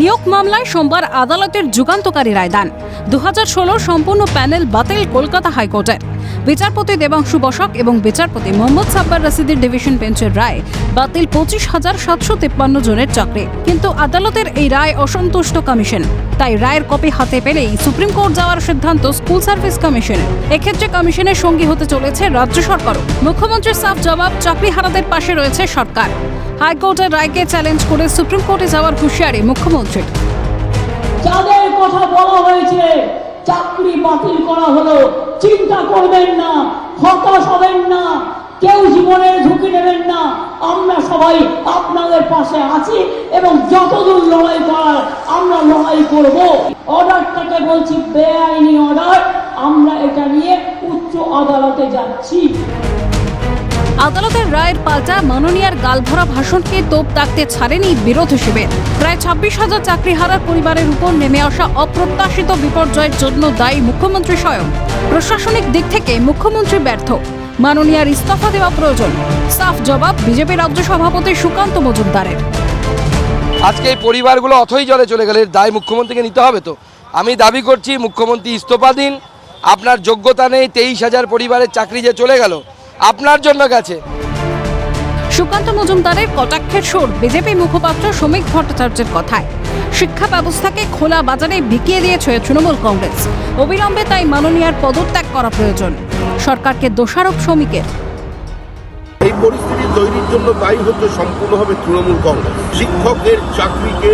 নিয়োগ মামলায় সোমবার আদালতের যুগান্তকারী রায়দান। দু হাজার সম্পূর্ণ প্যানেল বাতিল কলকাতা হাইকোর্টের। বিচারপতি দেবাংশু বসক এবং বিচারপতি মোহাম্মদ সাব্বার রশিদের ডিভিশন বেঞ্চের রায় বাতিল পঁচিশ হাজার সাতশো তিপ্পান্ন জনের চাকরি। কিন্তু আদালতের এই রায় অসন্তুষ্ট কমিশন। তাই রায়ের কপি হাতে পেলেই সুপ্রিম কোর্ট যাওয়ার সিদ্ধান্ত স্কুল সার্ভিস কমিশনের। এক্ষেত্রে কমিশনের সঙ্গী হতে চলেছে রাজ্য সরকারও। মুখ্যমন্ত্রীর সাফ জবাব চাকরি হারাদের পাশে রয়েছে সরকার। হাইকোর্টের রায়কে চ্যালেঞ্জ করে সুপ্রিম কোর্টে যাওয়ার হুঁশিয়ারি মুখ্যমন্ত্রীর। যাদের কথা বলা হয়েছে, চাকরি বাতিল করা হলো। চিন্তা করবেন না, হতাশ হবেন না, কেউ জীবনের ঝুঁকি নেবেন না। আমরা সবাই আপনাদের পাশে আছি এবং যতদূর লড়াই করার আমরা লড়াই করব। অর্ডারটাকে বলছি, বেআইনি অর্ডার আমরা এটা নিয়ে উচ্চ আদালতে যাচ্ছি। আদালতের রায়ের পাল্টা মাননীয়ার গালভরা ভাষণকে তোপ দাগতে ছাড়েনি বিরোধ শিবির। প্রায় ছাব্বিশ হাজার চাকরি হারার পরিবারের উপর নেমে আসা অপ্রত্যাশিত বিপর্যয়ের জন্য দায়ী মুখ্যমন্ত্রী স্বয়ং। প্রশাসনিক দিক থেকে মুখ্যমন্ত্রী ব্যর্থ। মাননীয়ার ইস্তফা দেওয়া প্রয়োজন। সাফ জবাব বিজেপি রাজ্য সভাপতি সুকান্ত মজুমদারের। আজকে এই পরিবারগুলো অথই জলে চলে গেলে দায় মুখ্যমন্ত্রীকে নিতে হবে তো। আমি দাবি করছি, মুখ্যমন্ত্রী ইস্তফা দিন। আপনার যোগ্যতা নেই, তেইশ হাজার পরিবারের চাকরি যে চলে গেল আপনার জন্য গেছে। সুকান্ত মজুমদারের কটাক্ষের সুর বিজেপি মুখপাত্র শ্রমিক ভট্টাচার্যের কথায়। শিক্ষা ব্যবস্থাকে খোলা বাজারে বিকিয়ে দিয়েছে তৃণমূল কংগ্রেস। অবিলম্বে তাই মাননীয়ার পদত্যাগ করা প্রয়োজন। সরকারকে দোষারোপ শ্রমিকের। এই পরিস্থিতি তৈরির জন্য দায়ী হচ্ছে সম্পূর্ণভাবে তৃণমূল কংগ্রেস। শিক্ষকের চাকরিকে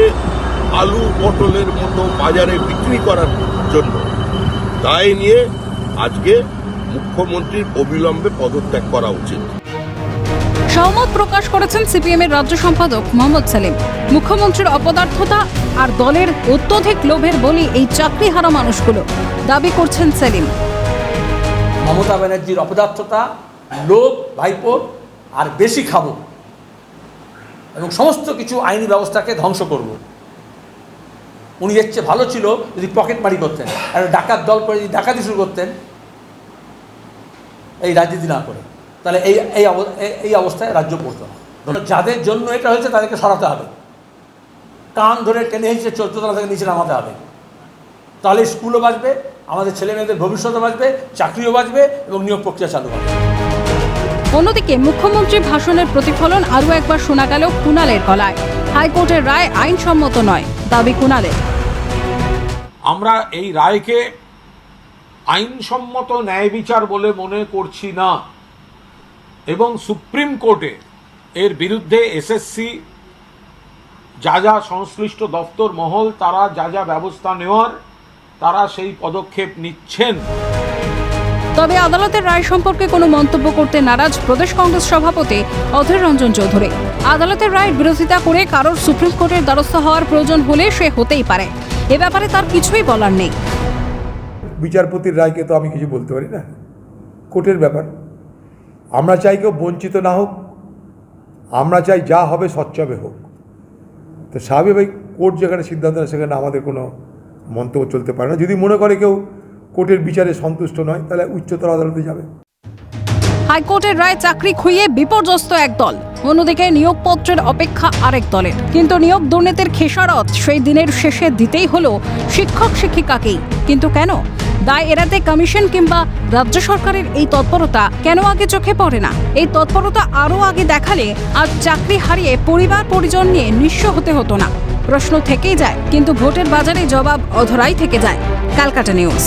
আলু পটলের মতো বাজারে বিক্রি করার জন্য। দায় নিয়ে আজকে মুখ্যমন্ত্রীর অবিলম্বে পদত্যাগ করা উচিত। সহমত প্রকাশ করেছেন সিপিএম এর রাজ্য সম্পাদক মোহাম্মদ সেলিম। মুখ্যমন্ত্রীর অপদার্থতা আর দলের অত্যধিক লোভের বলি এই চাকরি হারা মানুষগুলো দাবি করছেন সেলিম। মমতা ব্যানার্জির অপদার্থতা লোভ ভাইপো আর বেশি খাব এবং সমস্ত কিছু আইনি ব্যবস্থাকে ধ্বংস করব। উনি এর চেয়ে ভালো ছিল যদি পকেট মারি করতেন আর ডাকাত দল করে যদি ডাকাতি শুরু করতেন এই রাজনীতি না করে। তাহলে এই এই অব- এই- এই অবস্থায় রাজ্য পড়তো না। যাদের জন্য এটা হয়েছে তাদেরকে সরাতে হবে। কান ধরে টেনে হিসেবে চোদ্দতলা থেকে নিচে নামাতে হবে। তাহলে স্কুলও বাঁচবে আমাদের ছেলে মেয়েদের ভবিষ্যৎও বাঁচবে চাকরিও বাঁচবে এবং নিয়োগ প্রক্রিয়া চালু হবে। অন্যদিকে মুখ্যমন্ত্রী ভাষণের প্রতিফলন আরও একবার শোনা গেল কুণালের গলায়। হাইকোর্টের রায় আইনসম্মত নয় দাবি কুণালের। আমরা এই রায়কে আইনসম্মত ন্যায় বিচার বলে মনে করছি না। এবং সুপ্রিম কোর্টে এর বিরুদ্ধে এসএসসি, যা যা সংশ্লিষ্ট দপ্তর মহল, তারা যা যা ব্যবস্থা নেওয়ার, তারা সেই পদক্ষেপ নিচ্ছেন। তবে আদালতের রায় সম্পর্কে কোনো মন্তব্য করতে নারাজ প্রদেশ কংগ্রেস সভাপতি অধীর রঞ্জন চৌধুরী। আদালতের রায়ের বিরোধিতা করে কারোর সুপ্রিম কোর্টের দ্বারস্থ হওয়ার প্রয়োজন হলে সে হতেই পারে। এ ব্যাপারে তার কিছুই বলার নেই। বিচারপতির রায়কে তো আমি কিছু বলতে পারি না। কোর্টের ব্যাপার। আমরা চাই কেউ বঞ্চিত না হোক, আমরা চাই যা হবে স্বচ্ছভাবে হোক। তো স্বাভাবিক কোর্ট যেখানে সিদ্ধান্ত নেয়, সেখানে আমাদের কোনো মন্তব্য চলতে পারে না। যদি মনে করে কেউ কোর্টের বিচারে সন্তুষ্ট নয়, তাহলে উচ্চতর আদালতে যাবে। হাইকোর্টের রায় চাকরি খুইয়ে বিপর্যস্ত এক দল। অন্যদিকে নিয়োগপত্রের অপেক্ষা আরেক দলের। কিন্তু নিয়োগ দুর্নীতির খেসারত সেই দিনের শেষে দিতেই হলো শিক্ষক শিক্ষিকাকেই। কিন্তু কেন? দায় এড়াতে কমিশন কিংবা রাজ্য সরকারের এই তৎপরতা কেন আগে চোখে পড়ে না? এই তৎপরতা আরও আগে দেখালে আজ চাকরি হারিয়ে পরিবার পরিজন নিয়ে নিঃস্ব হতে হতো না। প্রশ্ন থেকেই যায়, কিন্তু ভোটের বাজারে জবাব অধরাই থেকে যায়। Calcutta news.